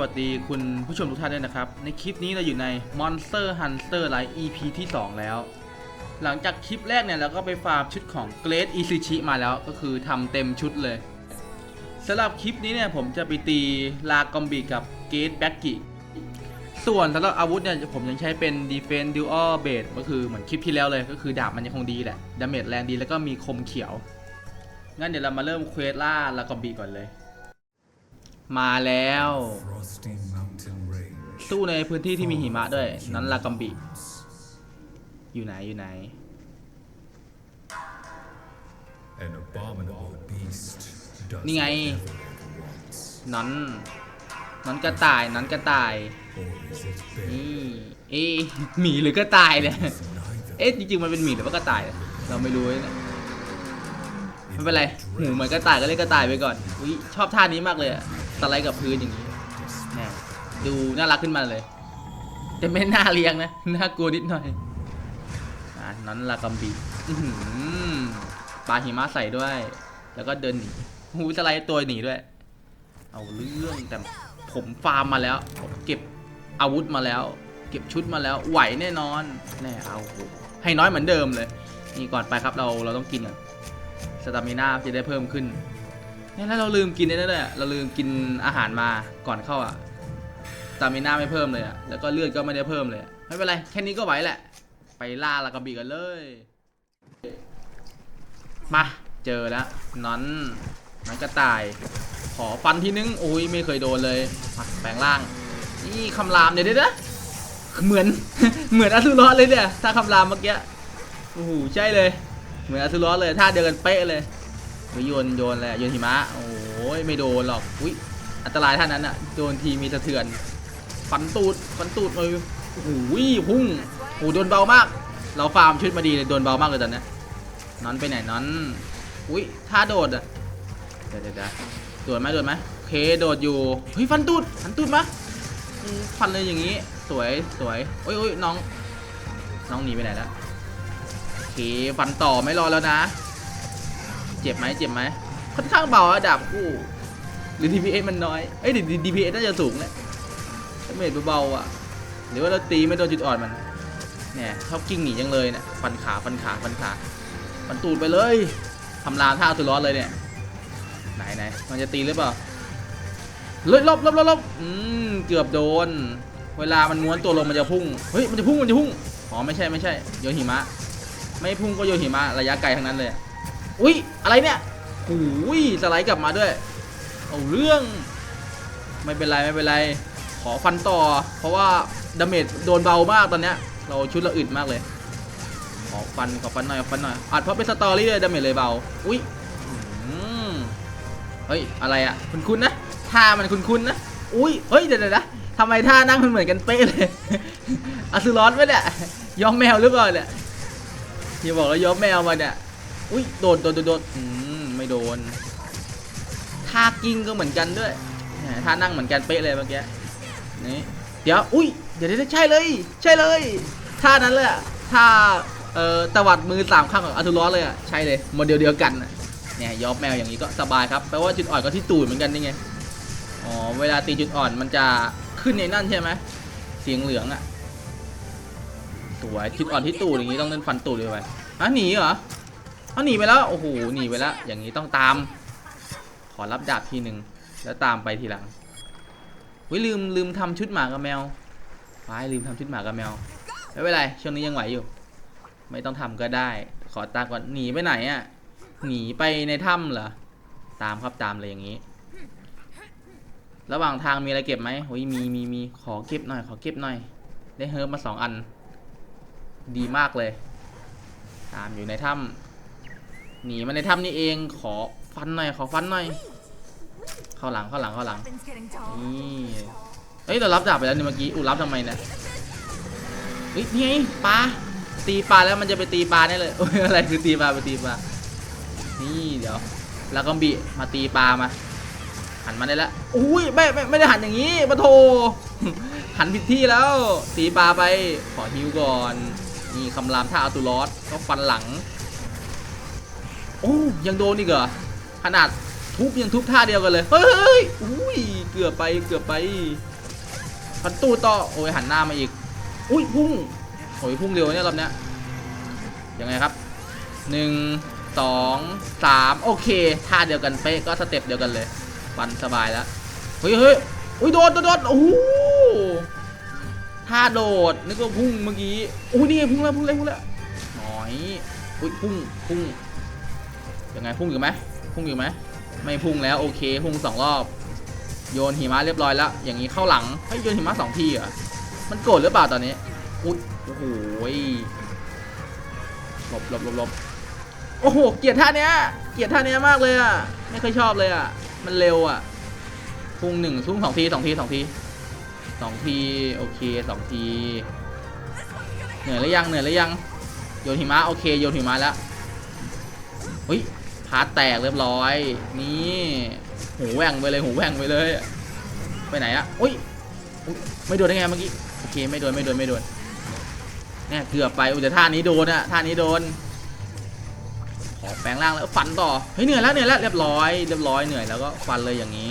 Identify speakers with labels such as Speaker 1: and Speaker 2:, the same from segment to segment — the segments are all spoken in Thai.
Speaker 1: วัสดีคุณผู้ชมทุกท่านด้วยนะครับ ในคลิปนี้เราอยู่ใน Monster Hunter Rise EP ที่ 2 แล้ว หลังจากคลิปแรกเนี่ยเราก็ไปฟาร์มชุดของ Great i s i c h i มาแล้วก็คือทำเต็มชุดเลยสำหรับคลิปนี้เนี่ยผมจะไปตีลากอมบิกับเกตแบ็กกิส่วนสำหรับอาวุธเนี่ยผมยังใช้เป็น Defense Dual Blade ก็คือเหมือนคลิปที่แล้วเลย ก็คือดาบมันยังคงดีแหละดาเมจแรงดีแล้วก็มีคมเขียวงั้นเดี๋ยวเรามาเริ่มเควสล่าลากอมบิก่อนเลย มาแล้ว
Speaker 2: Frosty Mountain Range
Speaker 1: สู้ในพื้นที่ที่มีหิมะด้วย นั้นลากอมบิ อยู่ไหน อยู่ไหน
Speaker 2: An abominable beast does
Speaker 1: นี่ไง
Speaker 2: whatever it wants.
Speaker 1: นั้นนั้นกระต่ายนั้นกระต่าย
Speaker 2: Or is it bear?
Speaker 1: นี่เอ๊ะหมีหรือกระต่ายเนี่ย
Speaker 2: Neither.
Speaker 1: เอ๊ะจริงๆมันเป็นหมีหรือว่ากระต่ายเนี่ยเราไม่รู้เนี่ยไม่เป็นไร หูเหมือนกระต่ายก็เรียกกระต่ายไปก่อน อุ้ยชอบท่านี้มากเลยอะ สไลด์กับพื้นอย่างนี้เนี่ยดูน่ารักขึ้นมาเลย แต่ไม่น่าเลี้ยงนะ น่ากลัวนิดหน่อยอะนั้นลากอมบีปลาหิมะใส่ด้วย แล้วก็เดินหนีหูสไลด์ตัวหนีด้วย เอาเรื่องแต่ผมฟาร์มมาแล้วผมเก็บอาวุธมาแล้ว เก็บชุดมาแล้วไหวแน่นอนแน่เอาให้น้อยเหมือนเดิมเลย นี่ก่อนไปครับเราเราต้องกินก่อนสตามิน่าจะได้เพิ่มขึ้น เนี่ยแล้วเราลืมกินนี่ด้วยเราลืมกินอาหารมาก่อนเข้าอะตามิน่าไม่เพิ่มเลยอะ แล้วก็เลือดก็ไม่ได้เพิ่มเลยอะไม่เป็นไร แค่นี้ก็ไหวแหละ ไปล่าลากระบี่กันเลย มา เจอแล้วนอนนันกระต่าย ขอฟันทีนึงอุ้ยไม่เคยโดนเลยมาแปลงร่าง นี่คำรามเดี๋ยวเดี๋ยวนะเหมือน เหมือนอาซูรอเลยเนี่ย ถ้าคำรามเมื่อกี้ โอ้โห ใช่เลย เหมือนอาซูรอเลย ท่าเดียวกันเป๊ะเลย ไปโยนโยนแหละโยนหิมะโอ้ยไม่โดนหรอกอุ้ยอันตรายท่านั้นอะโดนทีมีสะเทือนฟันตูดฟันตูดเลยโอ้โหพุ่งโอ้โดนเบามาก เราฟาร์มชุดมาดีเลยโดนเบามากเลยตอนนี้นอนไปไหนนอนอุ้ยท่าโดดอะเดี๋ยวเดี๋ยวเดี๋ยวโดดไหมโดดไหมโอเคโดดอยู่เฮ้ยฟันตูดฟันตูดมะฟันเลยอย่างนี้สวยสวยโอ้ยโอ้ยน้อง น้องหนีไปไหนแล้วโอเคฟันต่อไม่รอแล้วนะ เจ็บไหมเจ็บไหมค่อนข้างเบาอะดาบคู่หรือ DPS มันน้อย เอ้ย DPS น่าจะสูงแหละดาเมจเบาๆอะ หรือว่าเราตีไม่โดนจุดอ่อนมันเนี่ยชอบกิ้งหนีจังเลยเนี่ยฟันขาฟันขาฟันขาฟันตูดไปเลยทำลาท่าตุดร้อนเลยเนี่ย ไหนไหนมันจะตีหรือเปล่าเลยลบลบลบลบอืมเกือบโดน เวลามันม้วนตัวลงมันจะพุ่ง เฮ้ยมันจะพุ่งมันจะพุ่ง อ๋อไม่ใช่ไม่ใช่โยนหิมะ ไม่พุ่งก็โยนหิมะระยะไกลทั้งนั้นเลย อุ้ยอะไรเนี่ยหูยสไลด์กลับมาด้วย เอาเรื่อง ไม่เป็นไรไม่เป็นไร ขอฟันต่อ เพราะว่าดาเมจโดนเบามากตอนเนี้ย เราชุดเราอึดมากเลย ขอฟันขอฟันหน่อยขอฟันหน่อยอัดเพราะเป็นสตอรี่เลยดาเมจเลยเบา อุ้ยเฮ้ยอะไรอะคุณคุณนะท่ามันคุ้นๆนะอุ้ยเฮ้ยเดี๋ยวๆนะทำไมท่านั่งมันเหมือนกันเป๊ะเลยอสุรอสไหมเนี่ยย้อมแมวหรือเปล่าเนี่ยที่บอกแล้วย้อมแมวมาเนี่ย อุ้ยโดนโดนโดนอืมไม่โดนท่ากิ้งก็เหมือนกันด้วยท่านั่งเหมือนกันเป๊ะเลยเมื่อกี้นี่เดี๋ยวอุ้ยเดี๋ยวเดี๋ยวใช่เลย ใช่เลยท่านั้นเลยอะท่าเอ่อตวัดมือสามข้างของอสุรอสเลยอะใช่เลยโมเดลเดียวกันเนี่ยยอมแมวอย่างนี้ก็สบายครับแปลว่าจุดอ่อนก็ที่ตูดเหมือนกันนี่ไงอ๋อเวลาตีจุดอ่อนมันจะขึ้นในนั่นใช่ไหมเสียงเหลืองอะสวยจุดอ่อนที่ตูดอย่างนี้ต้องเล่นฟันตูดเลยไปอะหนีเหรอ เอาหนีไปแล้ว โอ้โห หนีไปแล้ว อย่างนี้ต้องตาม ขอรับดาบทีหนึ่ง แล้วตามไปทีหลังวิลืมลืมทำชุดหมากับแมวไปลืมทำชุดหมากับแมว ไม่เป็นไร ช่วงนี้ยังไหวอยู่ ไม่ต้องทำก็ได้ ขอตามก่อน หนีไปไหนอะหนีไปในถ้ำเหรอ ตามครับตามเลยอย่างนี้ ระหว่างทางมีอะไรเก็บไหมโอ้ยมีมีมี ขอเก็บหน่อย ขอเก็บหน่อย ได้เฮิร์บมาสองอัน ดีมากเลย ตามอยู่ในถ้ำ หนีมาในถ้ำนี่เองขอฟันหน่อยขอฟันหน่อยเข้าหลังเข้าหลังเข้าหลังนี่เฮ้ยเรารับดาบไปแล้วนี่เมื่อกี้อู้รับทำไมเนี่ยเฮ้ยนี่ไงปลาตีปลาแล้วมันจะไปตีปลาแน่เลยโอ้ยอะไรคือตีปลาไปตีปลานี่เดี๋ยวแล้วก็บีมาตีปลามาหันมาได้แล้วอุ้ยไม่ไม่ไม่ได้หันอย่างนี้ปะโทหันผิดที่แล้วตีปลาไปขอฮิวก่อนนี่คำรามท่าอัตุลอสก็ฟันหลัง โอ้ยังโดนอีกเหรอขนาดทุบยังทุบท่าเดียวกันเลย เฮ้ยอุ้ยเกือบไปเกือบไปพันตู้ต่อโอ้ยหันหน้ามาอีก อุ้ยพุ่งโอ้ยพุ่งเร็วเนี่ยรอบเนี้ยยังไงครับหนึ่งสองสามโอเคท่าเดียวกันเป๊ะก็สเต็ปเดียวกันเลยฟันสบายแล้วเฮ้ยเฮ้ยอุ้ยโดนโดนโดนโอ้โหท่าโดดนึกว่าพุ่งเมื่อกี้อุ้ยนี่พุ่งแล้วพุ่งแล้วพุ่งแล้วหน่อยอุ้ยพุ่งพุ่ง ยังไงพุ่งอยู่ไหมพุ่งอยู่ไหมไม่พุ่งแล้วโอเค พุ่งสองรอบ โยนหิมะเรียบร้อยแล้ว อย่างนี้เข้าหลังเฮ้ยโยนหิมะสองทีเหรอมันโกรธหรือเปล่าตอนนี้อุ๊ยโอ้โหหลบหลบหลบหลบโอ้โหเกลียดท่าเนี้ยเกลียดท่าเนี้ยมากเลยอะไม่เคยชอบเลยอะมันเร็วอะพุ่งหนึ่งพุ่งสองทีสองทีสองทีสองทีโอเคสองทีเหนื่อยหรือยังเหนื่อยหรือยังโยนหิมะโอเคโยนหิมะแล้วเฮ้ย พาร์ทแตกเรียบร้อย นี่หูแหว่งไปเลยหูแหว่งไปเลย ไปไหนอะอุ้ยอุ๊ยไม่โดนได้ไงเมื่อกี้โอเคไม่โดนไม่โดนไม่โดนเนี่ยเกือบไปอุ้ยแต่ท่านี้โดนอะท่านี้โดนขอแปลงร่างแล้วฟันต่อเฮ้ยเหนื่อยแล้วเหนื่อยแล้วเรียบร้อยเรียบร้อยเหนื่อยแล้วก็ฟันเลยอย่างนี้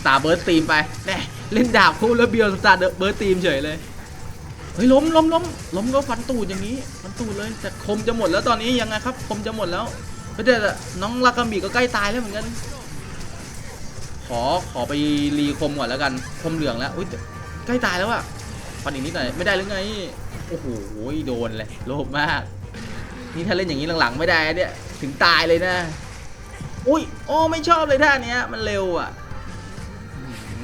Speaker 1: สตาร์เบิร์ดตีมไปแน่เล่นดาบคู่แล้วเบียวสตาร์เบิร์ดตีมเฉยเลยเฮ้ยล้มล้มล้มล้มก็ฟันตูดอย่างนี้ฟันตูดเลยแต่คมจะหมดแล้วตอนนี้ยังไงครับคมจะหมดแล้ว เฮ้ยแต่น้องลากามิก็ใกล้ตายแล้วเหมือนกัน ขอขอไปรีคมก่อนแล้วกัน คมเหลืองแล้ว อุ้ยใกล้ตายแล้วอะฟันอีกนิดหน่อยไม่ได้หรือไง โอ้โหโดนเลยโลภมาก นี่ถ้าเล่นอย่างนี้หลังๆไม่ได้เนี่ย ถึงตายเลยนะ อุ้ยโอ้ไม่ชอบเลยท่าเนี้ยมันเร็วอะอ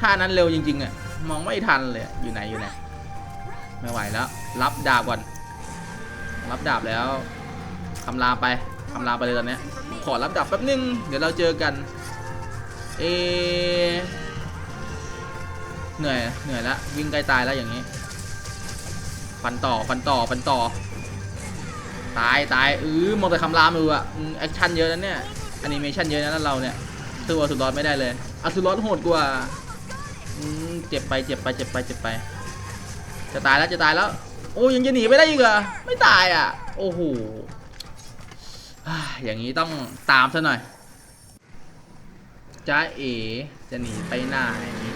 Speaker 1: ท่านั้นเร็วจริงๆอะมองไม่ทันเลยอยู่ไหนอยู่ไหนไม่ไหวแล้ว รับดาบก่อน รับดาบแล้ว คำลาไปคำลาไปเลยตอนนี้ขอรับดาบแป๊บนึง เดี๋ยวเราเจอกัน เอ เหนื่อย เหนื่อยแล้ววิ่งใกล้ตายแล้วอย่างนี้ฟันต่อฟันต่อฟันต่อ ตายตายเออมองแต่คำรามดูอะแอคชั่นเยอะนะเนี่ยแอนิเมชั่นเยอะนะแล้วเราเนี่ยสู้อสุรอดไม่ได้เลยอสุรอดโหดกว่าเจ็บไปเจ็บไปเจ็บไปเจ็บไป จะตายแล้วจะตายแล้ว โอ้ยังจะหนีไปได้อีกเหรอไม่ตายอะ โอ้โห อย่างนี้ต้องตามซะหน่อยจ้าเอ๋จะหนีไปไหน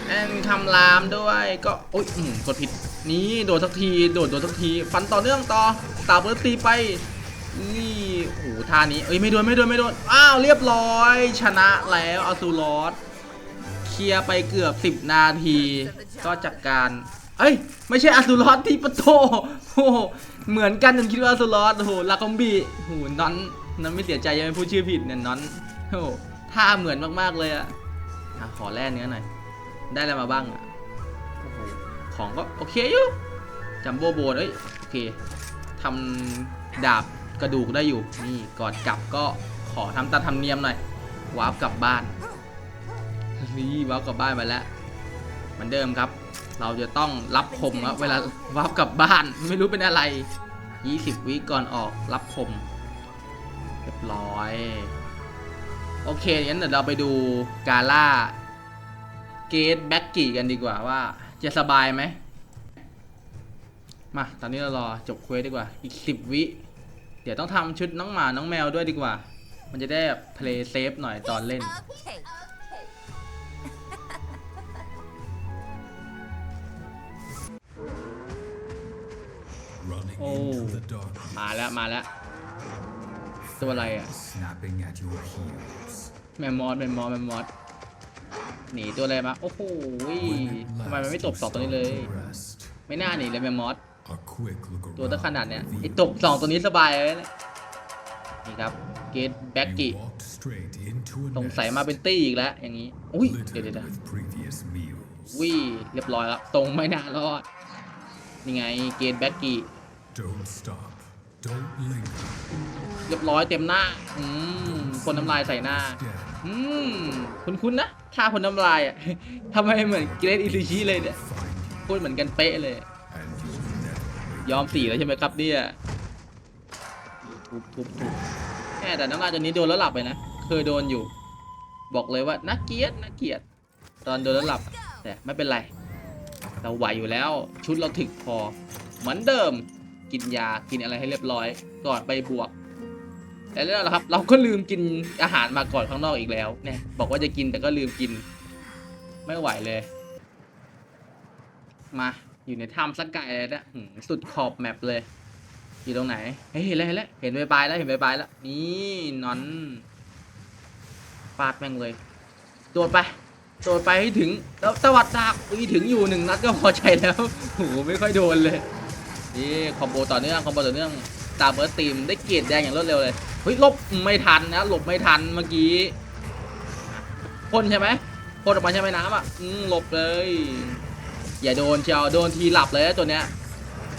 Speaker 1: แอนคำรามด้วยก็โอ๊ยกดผิดนี่โดดสักทีโดดโดดสักทีฟันต่อเนื่องต่อตาเบิร์ตีไปนี่โอ้หท่านี้เอ้ยไม่โดนไม่โดนไม่โดนอ้าวเรียบร้อย ชนะแล้วอสูรอสเคลียร์ไปเกือบ 10 นาที ก็จัดการ เอ้ยไม่ใช่อสูรอสที่ปะโตโอ้โหเหมือนกันจนคิดว่าอสูรอสโอ้โหลาคอมบีโอ้โหนอนนั้นไม่เสียใจยังไม่พูดชื่อผิดเนี่ยนอนโอ้โหท่าเหมือนมากๆเลยอะอะขอแล่เนื้อหน่อย ได้อะไรมาบ้างอะของก็โอเคอยู่จัมโบ้โบนเอ้ยโอเคทำดาบกระดูกได้อยู่ นี่ก่อนกลับก็ขอทำตามธรรมเนียมหน่อยวาร์ปกลับบ้านนี่วาร์ปกลับบ้านมาแล้วเหมือนเดิมครับ เราจะต้องรับคมครับเวลาวาร์ปกลับบ้านไม่รู้เป็นอะไร 20 วิก่อนออกรับคมเรียบร้อย โอเคงั้นเดี๋ยวเราไปดูกาล่าเกตแบ็กกี้กันดีกว่าว่าจะสบายไหมมา ตอนนี้เรารอจบเควสดีกว่า อีก 10 วิ เดี๋ยวต้องทำชุดน้องหมาน้องแมวด้วยดีกว่า มันจะได้แบบเพลย์เซฟหน่อยตอนเล่น
Speaker 3: Okay.
Speaker 2: running
Speaker 1: Oh.
Speaker 2: into the darkness,
Speaker 1: มาแล้วมาแล้วตัวอะไรอะ
Speaker 2: snapping at your heels.
Speaker 1: แมมมอสแมมมอสแมมมอสหนีตัวอะไรมาโอ้โห
Speaker 2: When at
Speaker 1: ทำไมมัน
Speaker 2: last
Speaker 1: ไม่ต
Speaker 2: you
Speaker 1: บสองตัวนี้เลย
Speaker 2: stop to rest,
Speaker 1: ไม่น่าหนีเลยแมมมอส
Speaker 2: a quick look
Speaker 1: ตัวตั้ง
Speaker 2: around
Speaker 1: ขนาดเนี้ยไอ้
Speaker 2: revealed
Speaker 1: ตบสองตัวนี้สบายเลยนะนี่ครับเกตแบ็กกี้
Speaker 2: you walked straight into a
Speaker 1: สงสัย
Speaker 2: nest
Speaker 1: มาเป็นตี้อีกแล้วอย่างนี้อุ้ยเดี๋ยว
Speaker 2: littered
Speaker 1: เดี๋ยว
Speaker 2: with previous meals.
Speaker 1: วิเรียบร้อยแล้วตรงไม่น่ารอดนี่ไงเกตแบ็กกี้
Speaker 2: Don't stop. Don't linger.
Speaker 1: เรียบร้อยเต็มหน้า อืมคนน้ำลายใส่หน้า
Speaker 2: Dead.
Speaker 1: อืม คุ้นๆนะท่าคนน้ำลายอะ ทำไมเหมือนเกรดอิซูชิเลยเนี่ย
Speaker 2: find you,
Speaker 1: พูดเหมือนกันเป๊ะเลย
Speaker 2: and you never
Speaker 1: ยอมสีแล้วใช่ไหมครับเนี่ยทุบทุบทุบแค่แต่น้ำลายตัวนี้โดนแล้วหลับไปนะ เคยโดนอยู่ บอกเลยว่าน่าเกลียดน่าเกลียด ตอนโดนแล้วหลับ แต่ไม่เป็นไร เราไหวอยู่แล้ว ชุดเราถึกพอ เหมือนเดิม กินยากินอะไรให้เรียบร้อยก่อนไปบวกแต่แล้วนะครับ เราก็ลืมกินอาหารมาก่อนข้างนอกอีกแล้วเนี่ยบอกว่าจะกินแต่ก็ลืมกิน ไม่ไหวเลย มาอยู่ในถ้ำสักไก่เลยนะสุดขอบแมปเลย อยู่ตรงไหนเฮ้ยเห็นแล้วเห็นแล้วเห็นใบปลายแล้วเห็นใบปลายแล้วนี่นอนฟาดแม่งเลยโดดไปโดดไปให้ถึงแล้วตวัดดากอุ้ยถึงอยู่หนึ่งนัดก็พอใจแล้วโหไม่ค่อยโดนเลย นี่คอมโบต่อเนื่องคอมโบต่อเนื่องตามเบิร์ตทีมได้เกียรติแดงอย่างรวดเร็วเลยเฮ้ยลบไม่ทันนะหลบไม่ทันเมื่อกี้พ่นใช่ไหมพ่นออกมาใช่ไหมน้ำอะหลบเลย อย่าโดนเชียวโดนทีหลับเลยนะตัวเนี้ย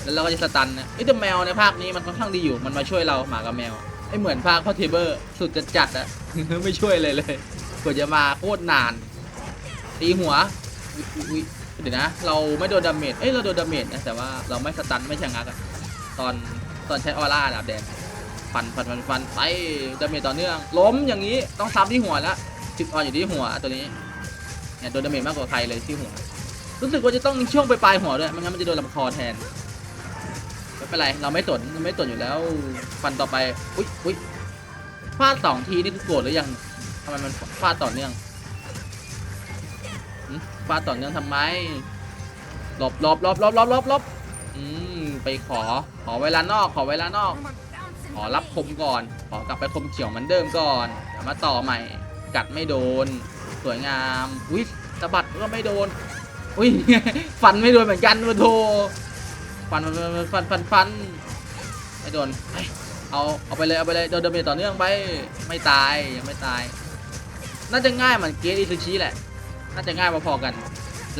Speaker 1: แล้วเราก็จะสตันนะไอ้ยแต่แมวในภาคนี้มันค่อนข้างดีอยู่มันมาช่วยเราหมากับแมวไอ้เหมือนภาคพ่อเทเบอร์สุดจะจัดอะไม่ช่วยเลยเลยกว่าจะมาโคตรนาน ตีหัวอุ๊ยอุ๊ยอุ๊ย เดี๋ยวนะ เราไม่โดนดาเมจ เอ้ย เราโดนดาเมจนะ แต่ว่าเราไม่สตันไม่ชะงักอะตอนตอนใช้ออร่าดาบแดงฟันฟันฟันฟันไปดาเมจต่อเนื่อง ล้มอย่างนี้ต้องซ้ำที่หัวแล้วจุดอ่อนอยู่ที่หัวตัวนี้เนี่ยโดนดาเมจมากกว่าใครเลยที่หัว รู้สึกว่าจะต้องช่วงไปปลายหัวด้วยไม่งั้นมันจะโดนลำคอแทนไม่เป็นไร เราไม่สนไม่สนอยู่แล้ว ฟันต่อไป อุ้ยอุ้ยฟาดสองทีนี่คือโกรธหรือยังทำไมมันฟาดต่อเนื่อง ฟาดต่อเนื่องทำไมหลบหลบหลบหลบหลบหลบหลบอืมไปขอขอเวลานอก ขอเวลานอก ขอรับคมก่อน ขอกลับไปคมเขียวเหมือนเดิมก่อนเดี๋ยวมาต่อใหม่ กัดไม่โดน สวยงามวิสะบัดก็ไม่โดนอุ้ยฟันไม่โดนเหมือนกันมาโทฟันฟันฟันฟันฟันไม่โดนเอาเอาไปเลยเอาไปเลยโดนดเมจต่อเนื่องไปไม่ตายยังไม่ตาย น่าจะง่ายเหมือนเกตอิซูชิแหละ น่าจะง่ายพอๆกัน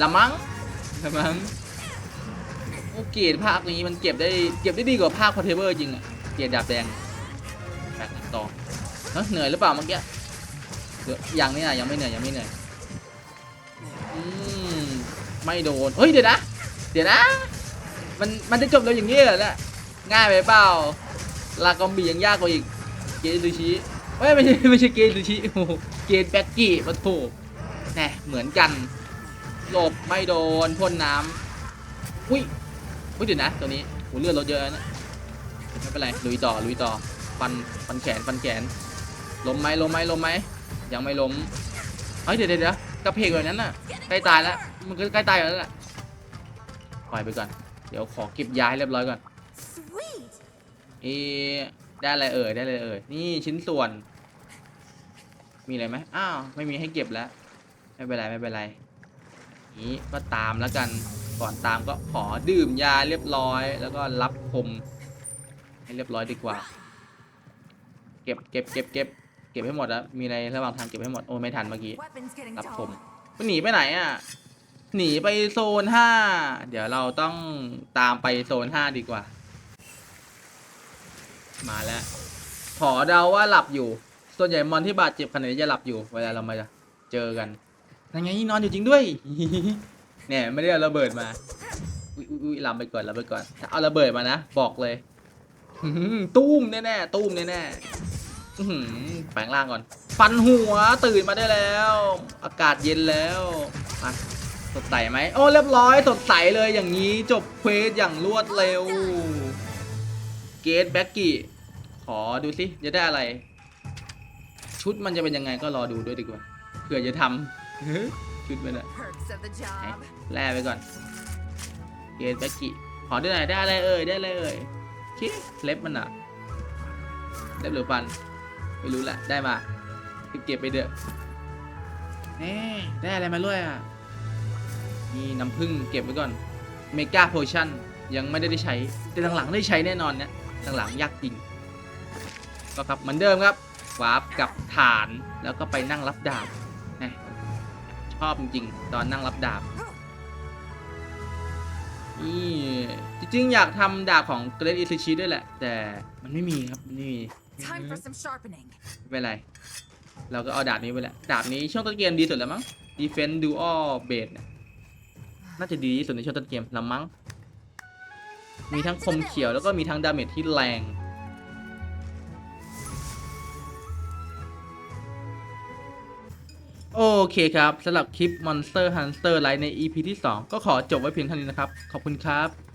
Speaker 1: ละมั้งละมั้งโอเกตภาคนี้มันเก็บได้เก็บได้ดีกว่าภาคพอเทเบอร์จริงอะเกตดาบแดงแบกต่อเหนื่อยหรือเปล่าเมื่อกี้ยังนี่นะยังไม่เหนื่อยยังไม่เหนื่อยอืมไม่โดนเฮ้ยเดี๋ยวนะเดี๋ยวนะมันมันจะจบแล้วอย่างนี้เหรอเนี่ยง่ายไปเปล่าลากอมบียังยากกว่าอีกเกตซูชิเฮ้ยไม่ใช่ไม่ใช่เกตซูชิโอ้เกตแบ็กกี้มาถูก แน่เหมือนกันหลบไม่โดนพ่นน้ำอุ้ยอุ้ยเดี๋ยวนะตัวนี้โหเลือดลดเยอะนะไม่เป็นไรลุยต่อลุยต่อฟันฟันแขนฟันแขนล้มไหมล้มไหมล้มไหมยังไม่ล้มเฮ้ยเดี๋ยวเดี๋ยวกระเพกแบบนั้นน่ะใกล้ตายแล้วมันก็ใกล้ตายแล้วแหละปล่อยไปก่อนเดี๋ยวขอเก็บยาให้เรียบร้อยก่อนเอได้อะไรเอ่ยได้เลยเอ่ยนี่ชิ้นส่วน มีอะไรไหมอ้าวไม่มีให้เก็บแล้ว ไม่เป็นไรไม่เป็นไร นี้ก็ตามแล้วกันก่อนตามก็ขอดื่มยาเรียบร้อย แล้วก็รับคมให้เรียบร้อยดีกว่า เก็บเก็บเก็บเก็บเก็บให้หมดแล้วมีอะไรระหว่างทางเก็บให้หมดโอ้ไม่ทันเมื่อกี้รับคมมันหนีไปไหนอะหนีไปโซนห้าเดี๋ยวเราต้องตามไปโซนห้าดีกว่า มาแล้ว ขอเดาว่าหลับอยู่ ส่วนใหญ่มอนที่บาดเจ็บขนาดนี้จะหลับอยู่ เวลาเรามาเจอกัน ยังไงนอนอยู่จริงด้วย เนี่ยไม่ได้เอาระเบิดมา อุ้ยอุ้ยลำไปก่อนลำไปก่อน ถ้าเอาระเบิดมานะ บอกเลยตุ้มแน่ๆตุ้มแน่ๆแปลงร่างก่อน ฟันหัวตื่นมาได้แล้ว อากาศเย็นแล้วมาสดใสไหมโอ้เรียบร้อยสดใสเลยอย่างนี้จบเควสอย่างรวดเร็ว เกตแบ็กกี้ขอดูสิจะได้อะไร ชุดมันจะเป็นยังไงก็รอดูด้วยดีกว่าเผื่อจะทำ ชุดมันอะ
Speaker 3: Perks of the
Speaker 1: ไหน
Speaker 3: job.
Speaker 1: แล่ไปก่อนเกตแบ็กกี้ขอดูหน่อยได้อะไรเอ่ยได้อะไรเอ่ยชิเล็บมันอะเล็บหรือฟันไม่รู้แหละได้มาเก็บไปเด้อแน่ได้อะไรมาด้วยอะนี่น้ำผึ้งเก็บไว้ก่อนเมกาโพชั่นยังไม่ได้ได้ใช้ แต่หลังๆได้ใช้แน่นอนเนี่ยหลังๆยากจริงก็ครับเหมือนเดิมครับวาร์ปกับฐานแล้วก็ไปนั่งรับดาบนะ ชอบจริงๆ ตอนนั่งรับดาบ นี่ จริงๆ อยากทำดาบของเกรดอิซูชิด้วยแหละ แต่มันไม่มีครับมันไม่มี
Speaker 3: Time for some sharpening.
Speaker 1: ไม่เป็นไร เราก็เอาดาบนี้ไปแหละ ดาบนี้ช่วงต้นเกมดีสุดแล้วมั้ง Defense Dual Blade เนี่ยน่าจะดีที่สุดในช่วงต้นเกมละมั้ง มีทั้งคมเขียวแล้วก็มีทั้งดาเมจที่แรง โอเคครับสำหรับคลิป Monster Hunter Rise ใน EP ที่ 2 ก็ขอจบไว้เพียงเท่านี้นะครับ ขอบคุณครับ